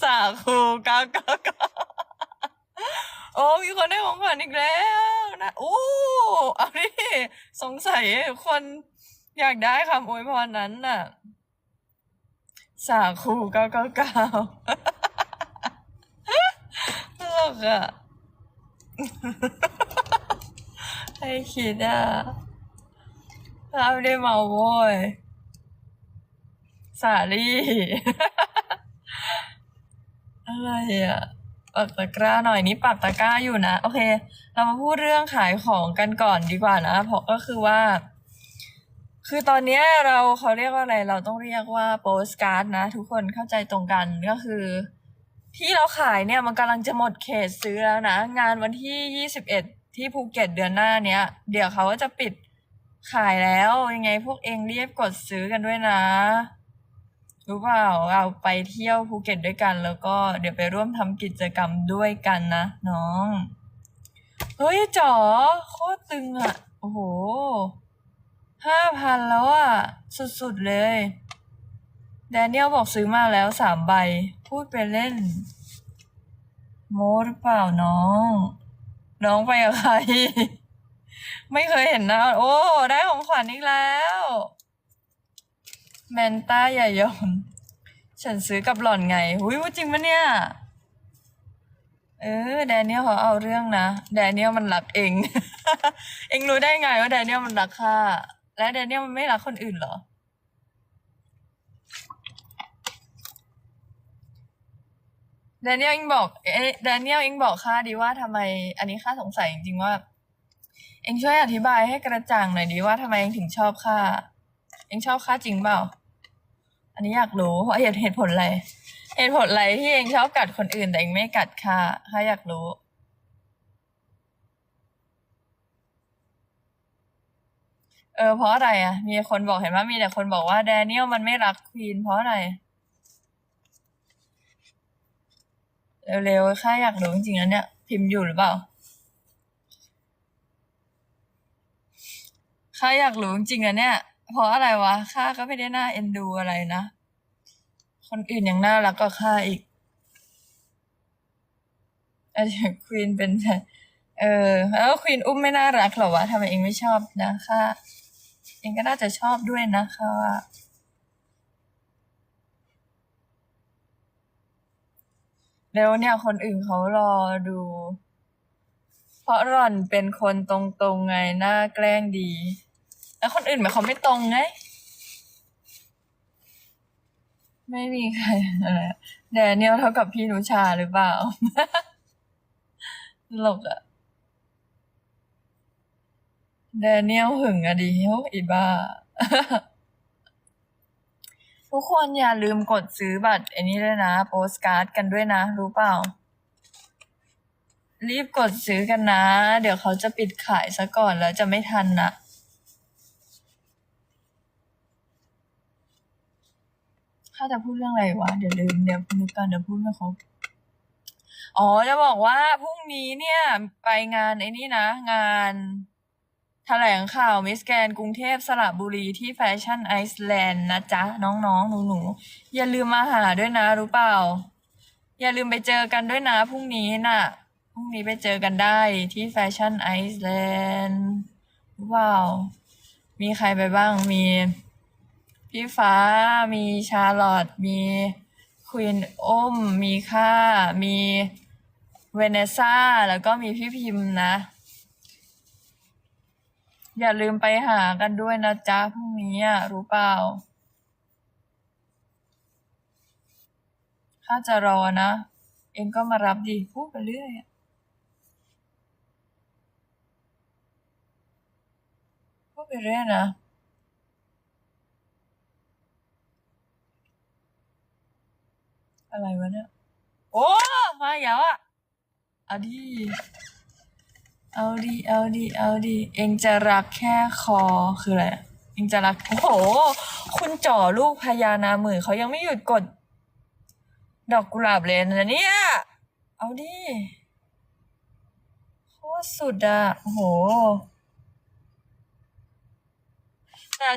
สาคูเก้าเก้าเก้าโอ้มีคนได้ของขวัญอีกแล้วนะโอ้เอาดิสงสัยคนอยากได้คำอวยพรนั้นน่ะ สาคูเก้าเก้าเก้าตลกอะให้คิดอะเราไม่ได้มาโว้ย สาลี่ อะไรอะปักตะกร้าหน่อยนี่ปักตะกร้าอยู่นะ โอเค เรามาพูดเรื่องขายของกันก่อนดีกว่านะ เพราะก็คือว่า คือตอนนี้เราเขาเรียกว่าอะไร เราต้องเรียกว่าโปสการ์ดนะ ทุกคนเข้าใจตรงกันก็คือ ที่เราขายเนี่ยมันกำลังจะหมดเขตซื้อแล้วนะ งานวันที่ยี่สิบเอ็ดที่ภูเก็ตเดือนหน้าเนี้ย เดี๋ยวเขาก็จะปิดขายแล้วยังไงพวกเองเรียบกดซื้อกันด้วยนะ รู้เปล่าเราไปเที่ยวภูเก็ตด้วยกัน แล้วก็เดี๋ยวไปร่วมทำกิจกรรมด้วยกันนะน้อง เฮ้ยจ๋อโคตรตึงอะ โอ้โหห้าพันแล้วอะ สุดๆเลย แดเนียลบอกซื้อมาแล้วสามใบ พูดไปเล่น โมหรือเปล่าน้อง น้องไปกับใคร ไม่เคยเห็นนะ โอ้ ได้ของขวัญอีกแล้ว แมนต้าอย่ายอม ฉันซื้อกับหล่อนไงหุยจริงปะเนี่ย เออ แดเนียลเขาเอาเรื่องนะ แดเนียลมันรักเอง เองรู้ได้ไงว่าแดเนียลมันรักข้า และแดเนียลมันไม่รักคนอื่นเหรอ แดเนียลเองบอก เอ๊ะแดเนียลเองบอกข้าดีว่าทำไม อันนี้ข้าสงสัยจริงๆว่า เองช่วยอธิบายให้กระจ่างหน่อยดีว่าทำไมเองถึงชอบข้า เองชอบข้าจริงเปล่า อันนี้อยากรู้เพราะเหตุเหตุผลอะไร เหตุผลอะไรที่เองชอบกัดคนอื่นแต่เองไม่กัดข้าข้าอยากรู้เออเพราะอะไรอะ มีคนบอกเห็นว่ามีแต่คนบอกว่าแดเนียลมันไม่รักควีนเพราะอะไร เร็วๆข้าอยากรู้จริงๆนะเนี่ย พิมพ์อยู่หรือเปล่าข้าอยากรู้จริงๆอะเนี่ย เพราะอะไรวะข้าก็ไม่ได้น่าเอ็นดูอะไรนะ คนอื่นยังน่ารักกว่าข้าอีกอาจจะควีนเป็นเออ แล้วควีนอุ้มไม่น่ารักหรอวะทำไมเองไม่ชอบนะข้าเองก็น่าจะชอบด้วยนะคะว่าแล้วเนี่ยคนอื่นเขารอดู เพราะหล่อนเป็นคนตรงๆไงหน้าแกล้งดี แล้วคนอื่นหมายความไม่ตรงไง ไม่มีใครอะไรแดเนียลเท่ากับพี่นุชาหรือเปล่าตลกอะแดเนียลหึงอะดิโอ้อีบ้า ทุกคนอย่าลืมกดซื้อบัตรไอ้นี้ด้วยนะ โปสการ์ดกันด้วยนะ รู้เปล่า รีบกดซื้อกันนะ เดี๋ยวเขาจะปิดขายซะก่อนแล้วจะไม่ทันนะาจะพูดเรื่องอะไรวะ เดี๋ยวลืมเดี๋ยวนึกก่อนเดี๋ยวพูดไม่ครบอ๋อจะบอกว่าพรุ่งนี้เนี่ย ไปงานไอ้นี่นะ งานแถลงข่าวมิสแกนกรุงเทพสระบุรีที่แฟชั่นไอซ์แลนด์นะจ๊ะ น้องๆ หนูๆ อย่าลืมมาหาด้วยนะรู้เปล่า อย่าลืมไปเจอกันด้วยนะพรุ่งนี้น่ะพรุ่งนี้ไปเจอกันได้ที่แฟชั่นไอซ์แลนด์รู้เปล่า มีใครไปบ้างมี พี่ฟ้า มีชาร์ลอตมีควีนอ้ม มีค่า มีเวเนซ่า แล้วก็มีพี่พิมพ์นะ อย่าลืมไปหากันด้วยนะจ๊ะพรุ่งนี้อะรู้เปล่าถ้าจะรอนะ เองก็มารับดิพูดไปเรื่อยพูดไปเรื่อยนะ อะไรวะเนี่ย โอ้มาอีกแล้วอะเอาดิเอาดิเอาดิเอาดิเองจะรักแค่คอคืออะไรเองจะรัก โอ้โห คุณจ่อลูกพญานาหมื่นเขายังไม่หยุดกด ดอกกุหลาบเลยนะเนี่ย เอาดิโคตรสุดอะโอ้โห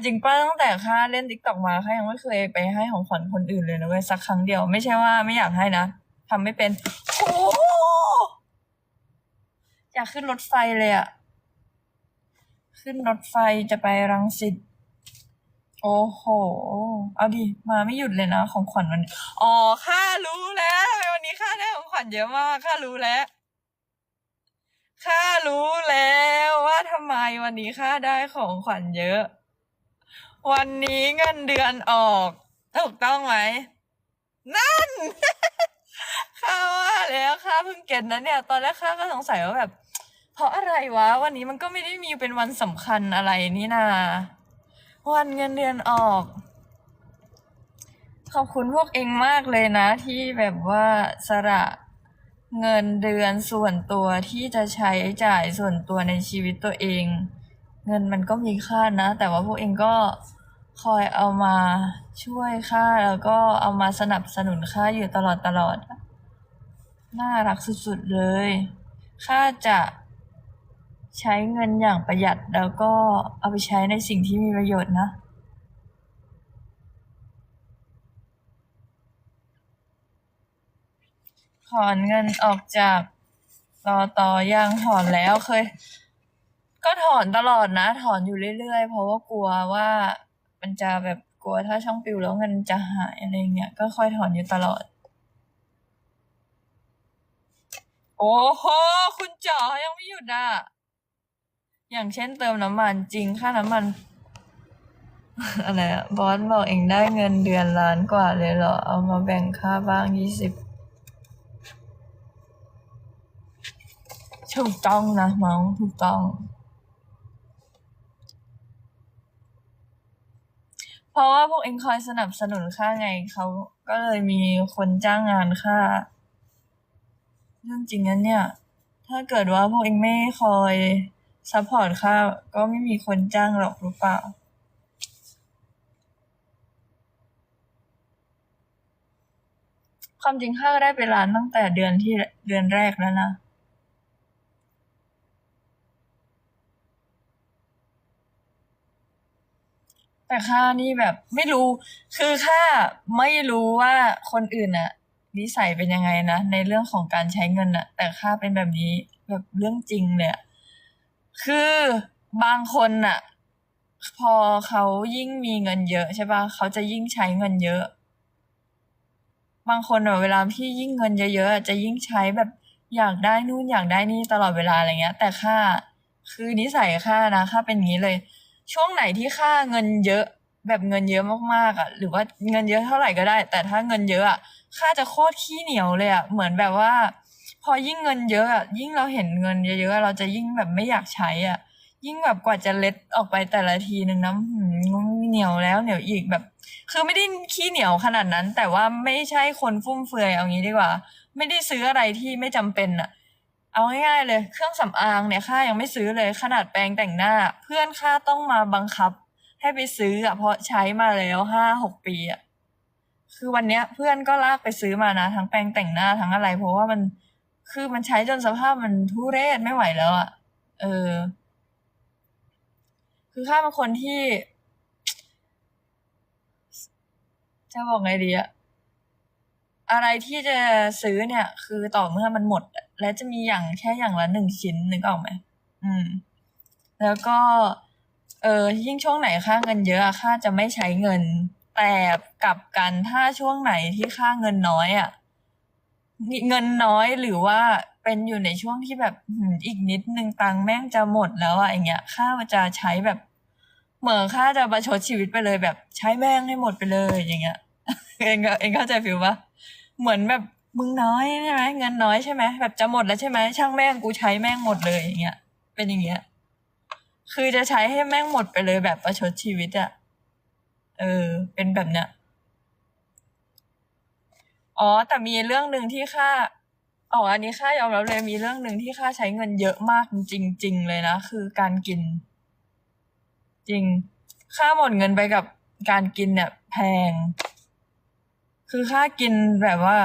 จริงป้าตั้งแต่ค่าเล่นติ๊กต็อกมาค่ายังไม่เคยไปให้ของขวัญคนอื่นเลยนะเว้ยสักครั้งเดียวไม่ใช่ว่าไม่อยากให้นะทำไม่เป็นโอ้อยากขึ้นรถไฟเลยอะขึ้นรถไฟจะไปรังสิตโอ้โห เอาดิ มาไม่หยุดเลยนะ ของขวัญวันอ๋อข้ารู้แล้วทำไมวันนี้ข้าได้ของขวัญเยอะมากข้ารู้แล้วข้ารู้แล้วว่าทำไมวันนี้ข้าได้ของขวัญเยอะ วันนี้เงินเดือนออก ถูกต้องไหม นั่น ข้าว่าแล้วข้าเพิ่งเก็ตนะเนี่ย ตอนแรกข้าก็สงสัยว่าแบบ เพราะอะไรวะ วันนี้มันก็ไม่ได้มีเป็นวันสำคัญอะไรนี่นา วันเงินเดือนออก ขอบคุณพวกเองมากเลยนะ ที่แบบว่าสละเงินเดือนส่วนตัวที่จะใช้จ่ายส่วนตัวในชีวิตตัวเอง เงินมันก็มีค่านะ แต่ว่าพวกเองก็ คอยเอามาช่วยค่าแล้วก็เอามาสนับสนุนค่าอยู่ตลอดตลอด น่ารักสุดๆเลยค่าจะใช้เงินอย่างประหยัดแล้วก็เอาไปใช้ในสิ่งที่มีประโยชน์นะถอนเงินออกจากรอต่อย่างถอนแล้วเคย ก็ถอนตลอดนะ ถอนอยู่เรื่อยๆ เพราะว่ากลัวว่า มันจะแบบกลัวถ้าช่องปิวแล้วเงินจะหายอะไรเงี้ยก็ค่อยถอนอยู่ตลอด โอ้โห คุณจ๋อยังไม่หยุดอะ อย่างเช่นเติมน้ำมันจริงค่าน้ำมัน อะไรอะบอสบอกเองได้เงินเดือนล้านกว่าเลยเหรอ เอามาแบ่งค่าบ้างยี่สิบถูกต้องนะน้องถูกต้อง เพราะว่าพวกเองคอยสนับสนุนค่าไงเขาก็เลยมีคนจ้างงานค่าเรื่องจริงนั้นเนี่ย ถ้าเกิดว่าพวกเองไม่คอยซัพพอร์ตค่าก็ไม่มีคนจ้างหรอกรือเปล่าความจริงข้าก็ได้ไปร้านตั้งแต่เดือนที่เดือนแรกแล้วนะ แต่ข้านี่แบบไม่รู้ คือข้าไม่รู้ว่าคนอื่นน่ะนิสัยเป็นยังไงนะ ในเรื่องของการใช้เงินน่ะแต่ข้าเป็นแบบนี้แบบเรื่องจริงเลยคือบางคนน่ะพอเขายิ่งมีเงินเยอะใช่ปะเขาจะยิ่งใช้เงินเยอะ บางคนเวลาที่ยิ่งเงินเยอะๆจะยิ่งใช้แบบอยากได้นู่นอยากได้นี่ตลอดเวลาอะไรเงี้ย แต่ค่าคือนิสัยค่านะค่าเป็นงี้เลย ช่วงไหนที่ค่าเงินเยอะแบบเงินเยอะมากๆอะ หรือว่าเงินเยอะเท่าไหร่ก็ได้ แต่ถ้าเงินเยอะอะค่าจะโคตรขี้เหนียวเลยอะเหมือนแบบว่า พอยิ่งเงินเยอะอะยิ่งเราเห็นเงินเยอะๆเราจะยิ่งแบบไม่อยากใช้อะ ยิ่งแบบกว่าจะเล็ดออกไปแต่ละทีนึงนะหืมเหนียวแล้วเหนียวอีกแบบ คือไม่ได้ขี้เหนียวขนาดนั้น แต่ว่าไม่ใช่คนฟุ่มเฟือยเอางี้ดีกว่า ไม่ได้ซื้ออะไรที่ไม่จำเป็นอะ เอาง่ายๆเลย เครื่องสำอางเนี่ยข้ายังไม่ซื้อเลยขนาดแปรงแต่งหน้า เพื่อนข้าต้องมาบังคับ ให้ไปซื้ออะเพราะใช้มาแล้วห้าหกปีอะคือวันเนี้ยเพื่อนก็ลากไปซื้อมานะ ทั้งแปรงแต่งหน้าทั้งอะไร เพราะว่ามันคือมันใช้จนสภาพมันทุเรศไม่ไหวแล้วอะเออ คือข้าเป็นคนที่ จะบอกไงดีอะอะไรที่จะซื้อเนี่ย คือต่อเมื่อมันหมดอะ และจะมีอย่างแค่อย่างละหนึ่งชิ้นนึกออกไหมอืม แล้วก็ เออยิ่งช่วงไหนค่าเงินเยอะอะค่าจะไม่ใช้เงิน แต่กลับกันถ้าช่วงไหนที่ค่าเงินน้อยอะเงินน้อยหรือว่าเป็นอยู่ในช่วงที่แบบอีกนิดนึงตังแม่งจะหมดแล้วอะอย่างเงี้ยค่าจะใช้แบบเหมือนค่าจะประชดชีวิตไปเลยแบบใช้แม่งให้หมดไปเลยอย่างเงี้ย เองก็เองเข้าใจฟิลปะเหมือนแบบ มึงน้อยใช่ไหมเงินน้อยใช่ไหมแบบจะหมดแล้วใช่ไหมช่างแม่งกูใช้แม่งหมดเลยอย่างเงี้ย เป็นอย่างเงี้ย คือจะใช้ให้แม่งหมดไปเลยแบบประชดชีวิตอะเออ เป็นแบบเนี้ยอ๋อ แต่มีเรื่องหนึ่งที่ค่าอ๋ออันนี้ค่ายอมรับเลยมีเรื่องหนึ่งที่ค่าใช้เงินเยอะมากจริง ๆ เลยนะคือการกิน จริง ค่าหมดเงินไปกับการกินเนี่ยแพง คือค่ากินแบบว่า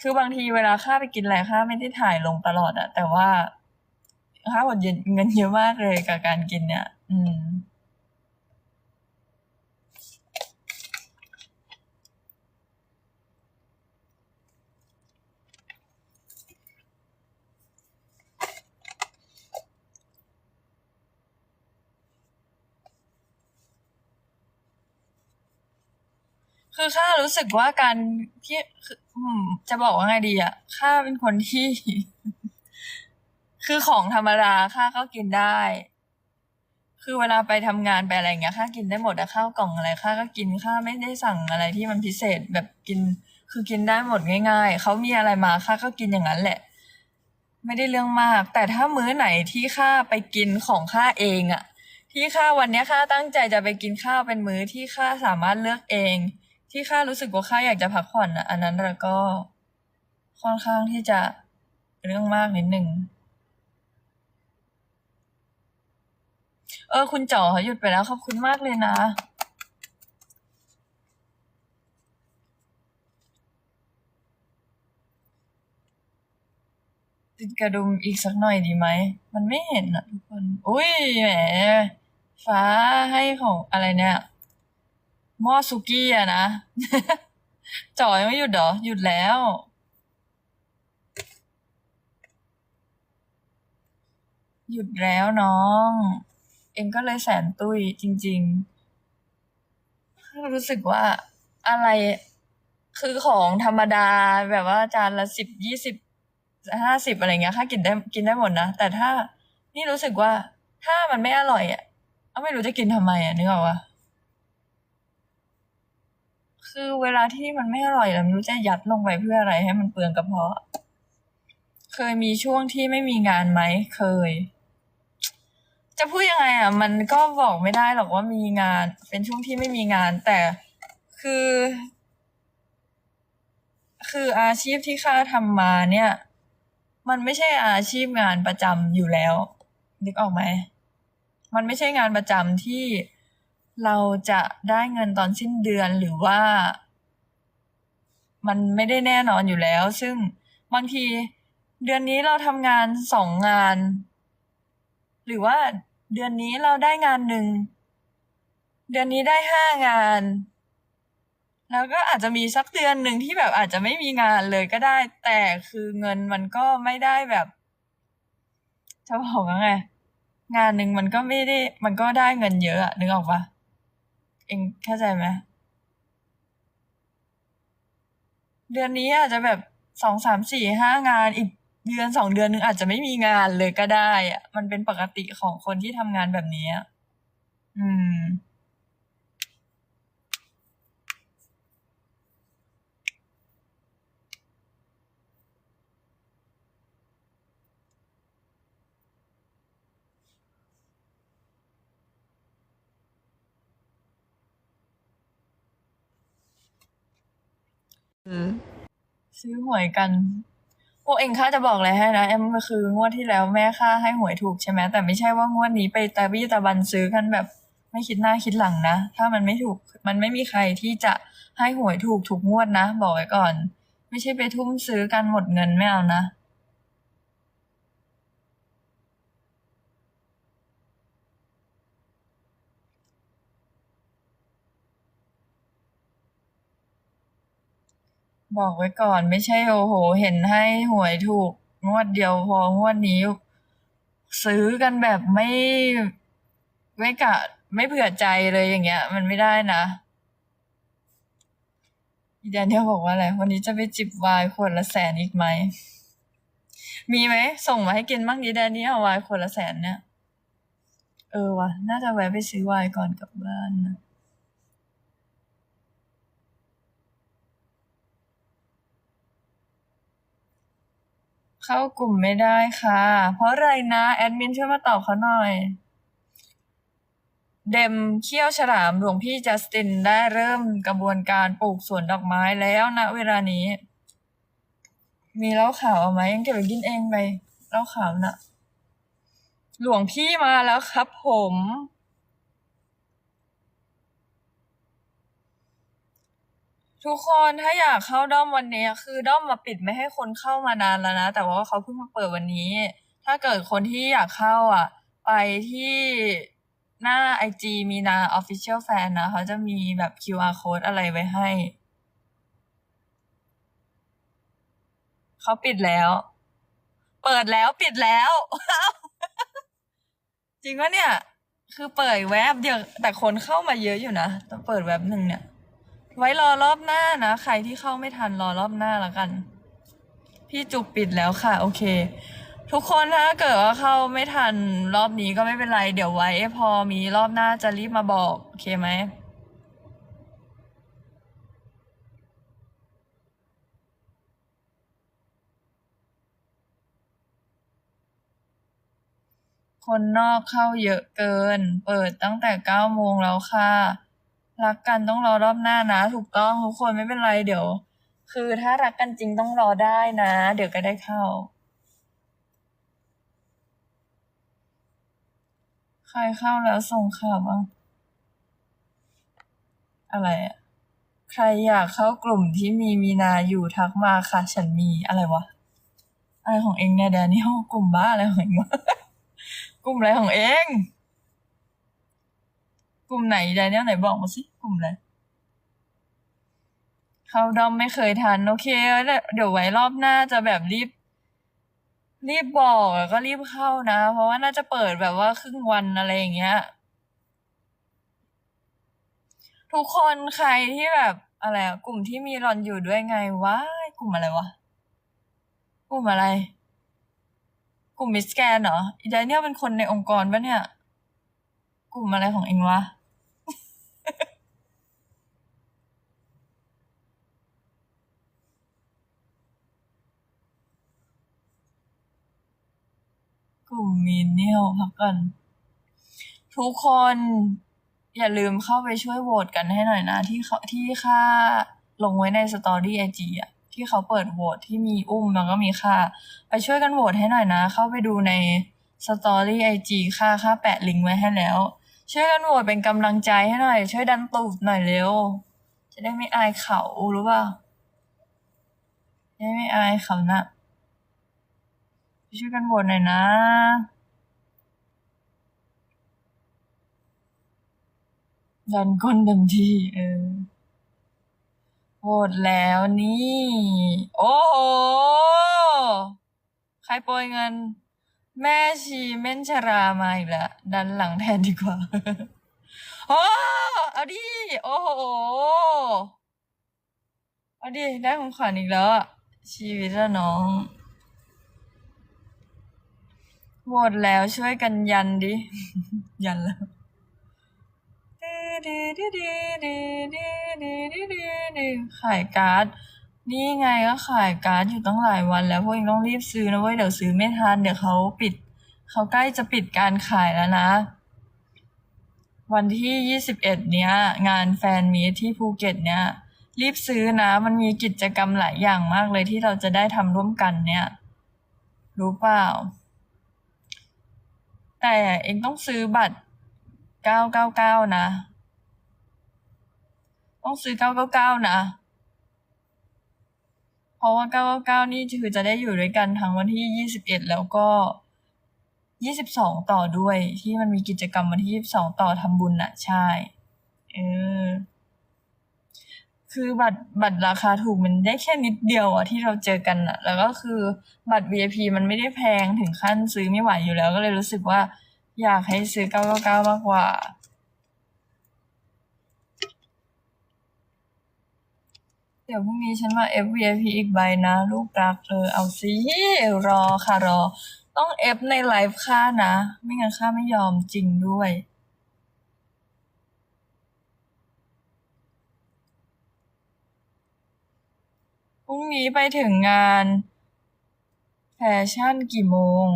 คือบางทีเวลาค่าไปกินอะไรค่าไม่ได้ถ่ายลงตลอดอะแต่ว่าค่าหมดเงินเยอะมากเลยกับการกินเนี่ย อืม คือข้ารู้สึกว่าการที่คือจะบอกว่าไงดีอะข้าเป็นคนที่ คือของธรรมดาข้าก็กินได้ คือเวลาไปทำงานไปอะไรเงี้ยข้ากินได้หมดอะข้าวกล่องอะไรข้าก็กินข้าไม่ได้สั่งอะไรที่มันพิเศษแบบกิน คือกินได้หมดง่าย ๆเขามีอะไรมาข้าก็กินอย่างนั้นแหละ ไม่ได้เรื่องมาก แต่ถ้ามื้อไหนที่ข้าไปกินของข้าเองอะที่ข้าวันนี้ข้าตั้งใจจะไปกินข้าวเป็นมื้อที่ข้าสามารถเลือกเอง ที่ข้ารู้สึกว่าข้าอยากจะพักผ่อนอะอันนั้นแล้วก็ค่อนข้างที่จะเรื่องมากนิดหนึ่งเออ คุณจ๋อหยุดไปแล้ว ขอบคุณมากเลยนะ ติดกระดุมอีกสักหน่อยดีไหม มันไม่เห็นอะทุกคน อุ้ยแหม ฟ้าให้ของอะไรเนี่ย หม้อซุกี้อะนะจ่อยไม่หยุดเหรอ หยุดแล้ว หยุดแล้วน้อง เองก็เลยแสนตุ้ยจริงๆ รู้สึกว่าอะไรคือของธรรมดาแบบว่าจานละสิบยี่สิบห้าสิบอะไรเงี้ยค่ากินได้กินได้หมดนะ แต่ถ้านี่รู้สึกว่าถ้ามันไม่อร่อยอะก็ไม่รู้จะกินทำไมอะนึกออกปะ คือเวลาที่มันไม่อร่อยเราไม่รู้จะยัดลงไปเพื่ออะไรให้มันเปลืองกระเพาะ เคยมีช่วงที่ไม่มีงานไหมเคย จะพูดยังไงอะ มันก็บอกไม่ได้หรอกว่ามีงาน เป็นช่วงที่ไม่มีงาน แต่คือ คืออาชีพที่ข้าทำมาเนี่ย มันไม่ใช่อาชีพงานประจำอยู่แล้วนึกออกไหม มันไม่ใช่งานประจำที่ เราจะได้เงินตอนสิ้นเดือนหรือว่า มันไม่ได้แน่นอนอยู่แล้ว ซึ่งบางทีเดือนนี้เราทำงานสองงาน หรือว่าเดือนนี้เราได้งานหนึ่ง เดือนนี้ได้ห้างาน แล้วก็อาจจะมีสักเดือนหนึ่งที่แบบอาจจะไม่มีงานเลยก็ได้ แต่คือเงินมันก็ไม่ได้แบบจะบอกว่าไงงานหนึ่งมันก็ไม่ได้ มันก็ได้เงินเยอะอะนึกออกปะ เองเข้าใจไหมเดือนนี้อาจจะแบบสองสามสี่ห้างานอีกเดือนสองเดือนนึงอาจจะไม่มีงานเลยก็ได้อะมันเป็นปกติของคนที่ทำงานแบบนี้อะอืม ซื้อหวยกัน พวกเองข้าจะบอกอะไรให้นะแอมคืองวดที่แล้วแม่ข้าให้หวยถูกใช่ไหมแต่ไม่ใช่ว่างวดนี้ไปตะบี้ตาบันซื้อกันแบบ ไม่คิดหน้าคิดหลังนะ ถ้ามันไม่ถูกมันไม่มีใครที่จะให้หวยถูกถูกงวดนะ บอกไว้ก่อน ไม่ใช่ไปทุ่มซื้อกันหมดเงินไม่เอานะ บอกไว้ก่อนไม่ใช่โอ้โห เห็นให้หวยถูกงวดเดียวพองวดนี้ ซื้อกันแบบไม่ไม่กะไม่เผื่อใจเลยอย่างเงี้ย มันไม่ได้นะอีแดนเนียลบอกว่าอะไรวันนี้จะไปจิบวน์ขวดละแสนอีกไหม มีไหมส่งมาให้กินบ้างดีแดนนี่เอาวน์ขวดละแสนเนี่ย เออวะน่าจะแวะไปซื้อวน์ก่อนกลับบ้านนะ เข้ากลุ่มไม่ได้ค่ะ เพราะอะไรนะ แอดมินช่วยมาตอบเขาหน่อย เดมเขี้ยวฉลามหลวงพี่จัสตินได้เริ่มกระบวนการปลูกสวนดอกไม้แล้วนะเวลานี้ มีเล้าขาวเอาไหมยังเก็บไปกินเองไปเล้าขาวน่ะ หลวงพี่มาแล้วครับผม ทุกคนถ้าอยากเข้าด้อมวันนี้คือด้อมมาปิดไม่ให้คนเข้ามานานแล้วนะ แต่ว่าเขาเพิ่งมาเปิดวันนี้ ถ้าเกิดคนที่อยากเข้าอะ ไปที่หน้าไอจีมีนา Official Fan นะเขาจะมีแบบ QR code อะไรไว้ให้ เขาปิดแล้ว เปิดแล้วปิดแล้ว จริงวะเนี่ย คือเปิดแวบเดียวแต่คนเข้ามาเยอะอยู่นะต้องเปิดแวบหนึ่งเนี่ย ไว้รอรอบหน้านะใครที่เข้าไม่ทันรอรอบหน้าแล้วกัน พี่จุกปิดแล้วค่ะ โอเค ทุกคนถ้าเกิดว่าเข้าไม่ทันรอบนี้ก็ไม่เป็นไร เดี๋ยวไว้พอมีรอบหน้าจะรีบมาบอกโอเคไหมคนนอกเข้าเยอะเกิน เปิดตั้งแต่เก้าโมงแล้วค่ะ รักกันต้องรอรอบหน้านะ ถูกต้องทุกคนไม่เป็นไรเดี๋ยว คือถ้ารักกันจริงต้องรอได้นะ เดี๋ยวก็ได้เข้า ใครเข้าแล้วส่งข่าวบ้างอะไรอะใครอยากเข้ากลุ่มที่มีมีนาอยู่ทักมาค่ะ ฉันมีอะไรวะอะไรของเองเนี่ยแดเนียลกลุ่มบ้าอะไรของเองวะกลุ่มอะไรของเอง กลุ่มไหนแดเนียลไหนบอกมาสิกลุ่มอะไรเข้าดอมไม่เคยทันโอเคเดี๋ยวไว้รอบหน้าจะแบบรีบ รีบบอกแล้วก็รีบเข้านะ เพราะว่าน่าจะเปิดแบบว่าครึ่งวันอะไรอย่างเงี้ย ทุกคนใครที่แบบอะไรกลุ่มที่มีรอนอยู่ด้วยไงวะกลุ่มอะไรวะกลุ่มอะไร กลุ่มมิสแกนเหรออีแดเนียลเป็นคนในองค์กรปะเนี่ย กลุ่มอะไรของเองวะ กลุ่มมีเนียลพักก่อนทุกคนอย่าลืมเข้าไปช่วยโหวตกันให้หน่อยนะ ที่เขาที่ค่าลงไว้ในสตอรี่ไอจีอะที่เขาเปิดโหวตที่มีอุ้มแล้วก็มีค่า ไปช่วยกันโหวตให้หน่อยนะ เข้าไปดูในสตอรี่ไอจีค่าค่าแปะลิงก์ไว้ให้แล้ว ช่วยกันโหวตเป็นกำลังใจให้หน่อย ช่วยดันตูดหน่อยเร็ว จะได้ไม่อายเขารู้ป่ะจะได้ไม่อายเขานะ ช่วยกันโหวตหน่อยนะ ดันก้นเต็มที่ เออโหวตแล้วนี่ โอ้โห ใครโปรยเงิน แม่ชีเม่นชรามาอีกแล้ว ดันหลังแทนดีกว่า โอ้เอาดิ โอ้โห เอาดิ ได้ของขวัญอีกแล้วชีวิตละน้อง โหวตแล้วช่วยกันยันดิ ยันแล้วขายการ์ด นี่ไงก็ขายการ์ดอยู่ตั้งหลายวัน แล้วพวกเองต้องรีบซื้อนะเว้ยเดี๋ยวซื้อไม่ทันเดี๋ยวเขาปิด เขาใกล้จะปิดการขายแล้วนะ วันที่ยี่สิบเอ็ดเนี้ย งานแฟนมีที่ภูเก็ตเนี้ยรีบซื้อนะ มันมีกิจกรรมหลายอย่างมากเลยที่เราจะได้ทำร่วมกันเนี่ย รู้เปล่า แต่เองต้องซื้อบัตร 999 นะ ต้องซื้อ 999 นะ เพราะว่า 999 นี่คือจะได้อยู่ด้วยกันทั้งวันที่ 21 แล้วก็ 22 ต่อด้วย ที่มันมีกิจกรรมวันที่ 22 ต่อทำบุญน่ะ ใช่ เออ คือบัตรบัตรราคาถูกมันได้แค่นิดเดียวอะที่เราเจอกันอะแล้วก็คือบัตร VIP มันไม่ได้แพงถึงขั้นซื้อไม่ไหวอยู่แล้วก็เลยรู้สึกว่า อยากให้ซื้อ 999 มากกว่า เดี๋ยวพรุ่งนี้ฉันมา F VIP อีกใบนะ ลูกรักเออเอาสิรอค่ะรอ ต้อง F ในไลฟ์ค่านะ ไม่งั้นค่าไม่ยอมจริงด้วย พรุ่งนี้ไปถึงงานแฟชั่นกี่โมง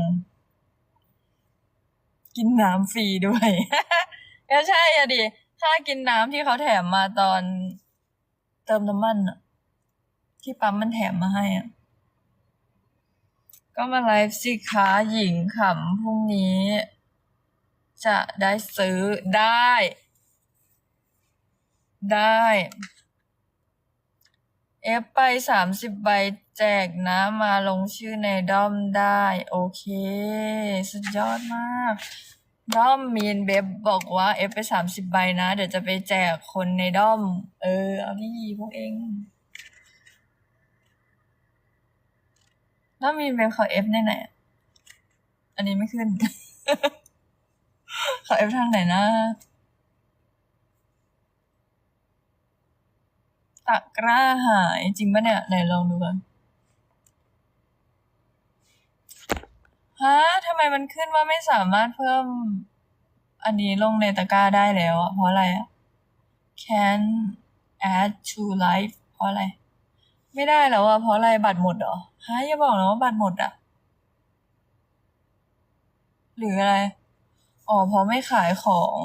กินน้ำฟรีด้วย ก็ใช่อะดิ ค่ากินน้ำที่เขาแถมมาตอนเติมน้ำมันอะที่ปั๊มมันแถมมาให้อะก็มาไลฟ์สิคะหญิงขำพรุ่งนี้ จะได้ซื้อได้ ได้ เอฟไปสามสิบใบแจกนะมาลงชื่อในด้อมได้ โอเค สุดยอดมากด้อมมีนเบบบอกว่าเอฟไปสามสิบใบนะ เดี๋ยวจะไปแจกคนในด้อม เออ เอาดิพวกเองด้อมมีนเบบเขาเอฟในไหนอะอันนี้ไม่ขึ้น เขาเอฟทางไหนนะ ตะกร้าหายจริงปะเนี่ย ไหนลองดูกันฮะทำไมมันขึ้นว่าไม่สามารถเพิ่ม อันนี้ลงในตะกร้าได้แล้วอะเพราะอะไรอะ can add to life เพราะอะไร ไม่ได้แล้วอะเพราะอะไรบัตรหมดเหรอฮะอย่าบอกนะว่าบัตรหมดอะหรืออะไร อ๋อเพราะไม่ขายของ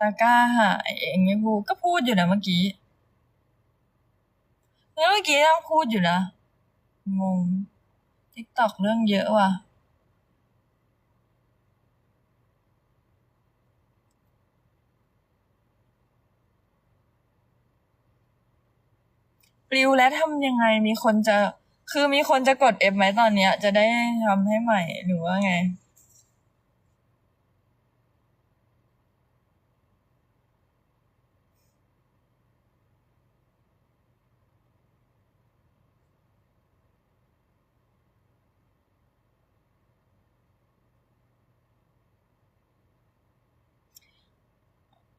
ตะกร้าหายเองไม่พูดก็พูดอยู่นะเมื่อกี้แล้วเมื่อกี้ยังพูดอยู่นะงงทิกตอกเรื่องเยอะว่ะปลิวแล้วทำยังไงมีคนจะ คือมีคนจะกด F ไหมตอนเนี้ย จะได้ทำให้ใหม่หรือว่าไง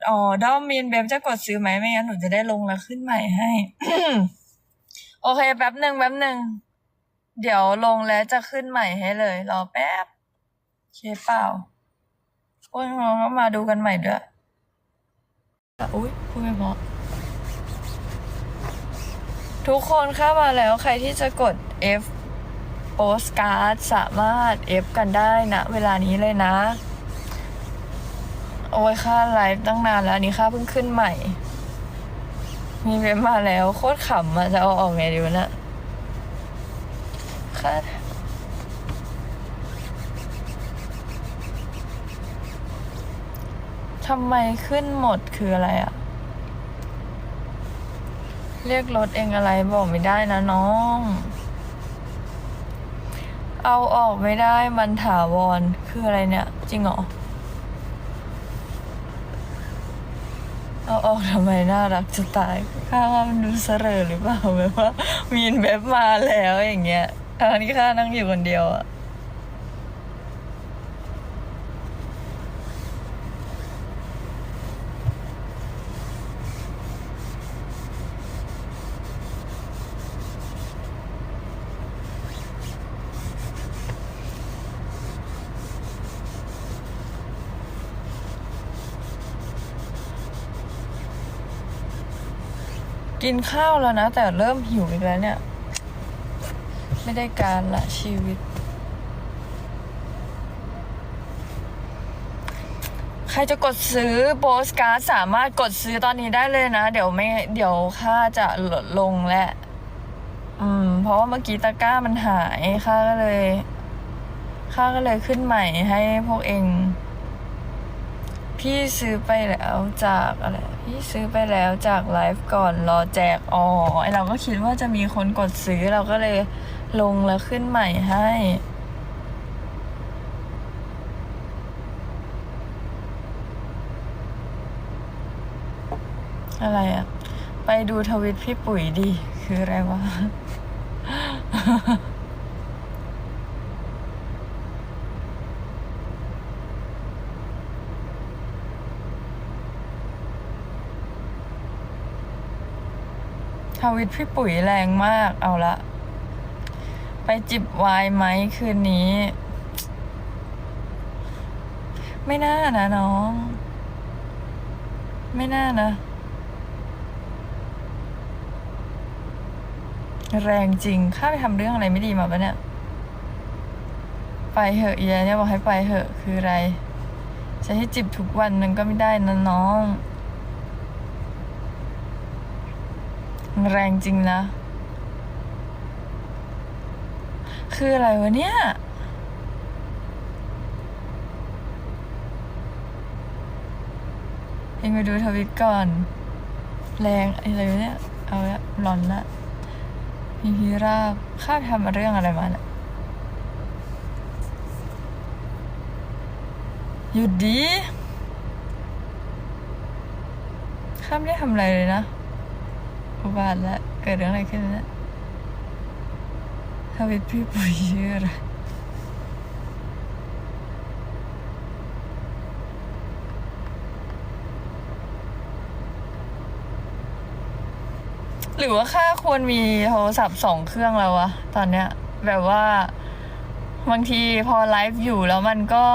อ๋อด้อมมีนเบฟจะกดซื้อไหมไม่งั้นหนูจะได้ลงแล้วขึ้นใหม่ให้ โอเคแป๊บหนึ่งแป๊บหนึ่งเดี๋ยวลงแล้วจะขึ้นใหม่ให้เลย รอแป๊บเคเปล่าพวกน้องก็มาดูกันใหม่ด้วยอุ้ยพูดไม่พอทุกคนเข้ามาแล้วใครที่จะกด F โปสการ์ดสามารถ F กันได้นะ เวลานี้เลยนะ โอ้ยค่าไลฟ์ตั้งนานแล้วอันนี้ค่าเพิ่งขึ้นใหม่ มีเว็บมาแล้วโคตรขำอะจะเอาออกไงดีวะเนี่ยค่าทำไมขึ้นหมดคืออะไรอะเรียกรถเองอะไรบอกไม่ได้นะน้อง เอาออกไม่ได้มันถาวรคืออะไรเนี่ย จริงเหรอ เอาออกทำไมน่ารักจะตายข้าว่ามันดูเสรอหรือเปล่าแบบว่ามีนแบบมาแล้วอย่างเงี้ยตอนที่ข้านั่งอยู่คนเดียวอะ กินข้าวแล้วนะ แต่เริ่มหิวอีกแล้วเนี่ย ไม่ได้การละชีวิต ใครจะกดซื้อโปสการ์ดสามารถกดซื้อตอนนี้ได้เลยนะ เดี๋ยวไม่ เดี๋ยวค่าจะลดลงแหละ อืม เพราะว่าเมื่อกี้ตะกร้ามันหายค่าก็เลย ค่าก็เลยขึ้นใหม่ให้พวกเอง พี่ซื้อไปแล้วจากอะไร พี่ซื้อไปแล้วจากไลฟ์ก่อนรอแจก อ๋อ ไอเราก็คิดว่าจะมีคนกดซื้อเราก็เลยลงแล้วขึ้นใหม่ให้ อะไรอะไปดูทวิตพี่ปุ๋ยดิคืออะไรวะ ทวิตพี่ปุ๋ยแรงมากเอาละ ไปจิบวน์ไหมคืนนี้ ไม่น่านะน้อง ไม่น่านะ แรงจริง ข้าไปทำเรื่องอะไรไม่ดีมาปะเนี่ย ไปเหอะเอียเนี่ยบอกให้ไปเหอะคืออะไร จะให้จิบทุกวันมันก็ไม่ได้นะน้อง แรงจริงนะ คืออะไรวะเนี่ยเองไปดูทวิตก่อน แรงอะไรวะเนี่ย เอาละร้อนละมีพีราบข้าทำเรื่องอะไรมาเนี่ยหยุดดีข้าไม่ได้ทำอะไรเลยนะ อุบาทแล้วเกิดเรื่องอะไรขึ้นเนี่ยทวิตพี่ปุ๋ยชื่ออะหรือว่าข้าควรมีโทรศัพท์สองเครื่องแล้ววะตอนเนี้ย แบบว่าบางทีพอไลฟ์อยู่แล้วมันก็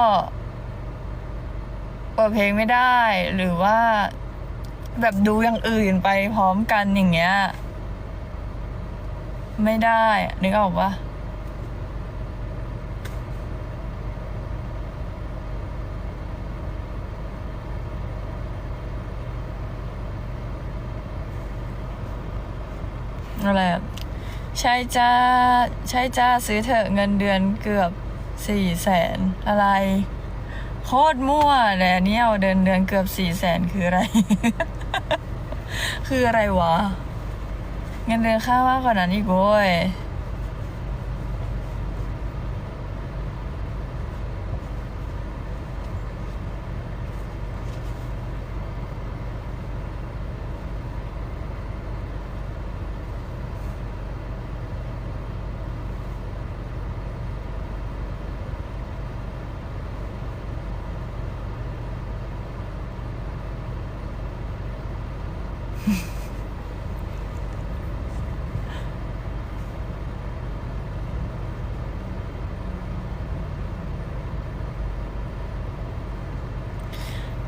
เปิดเพลงไม่ได้หรือว่า แบบดูอย่างอื่นไปพร้อมกันอย่างเงี้ย ไม่ได้นึกออกปะอะไรใช่จ้าใช่จ้าซื้อเถอะเงินเดือนเกือบสี่แสนอะไร โคตรมั่วเลยอันนี้เอาเดือนเดือนเกือบสี่แสนคืออะไร คืออะไรวะเงินเดือนค่ามากกว่านั้นอีกโว้ย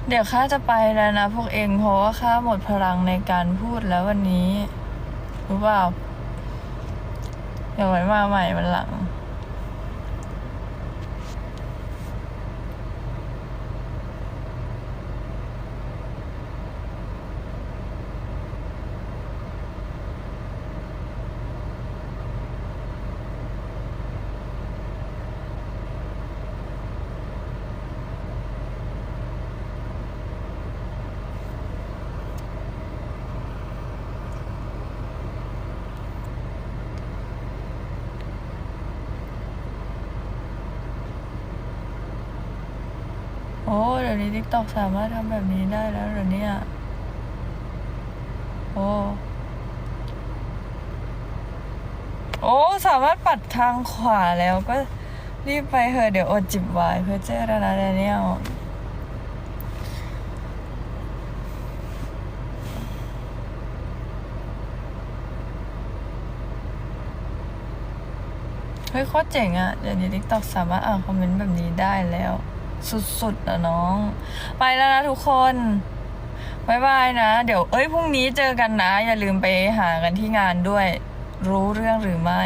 เดี๋ยวข้าจะไปแล้วนะพวกเองเพราะว่าข้าหมดพลังในการพูดแล้ววันนี้รู้เปล่าเดี๋ยวไว้มาใหม่วันหลัง ตอกสามารถทำแบบนี้ได้แล้วหรอเนี่ย โอ้ โอ้ สามารถปัดทางขวาแล้วก็รีบไปเถอะเดี๋ยวอดจิบไวายเพื่อเจอแล้วนะแดเนียลเฮ้ยโคตรเจ๋งอะเดี๋ยวนี้ทิกตอกสามารถอ่านคอมเมนต์แบบนี้ได้แล้ว สุดๆนะน้อง ไปแล้วนะทุกคนบายบายนะ เดี๋ยวเอ้ยพรุ่งนี้เจอกันนะ อย่าลืมไปหากันที่งานด้วย รู้เรื่องหรือไม่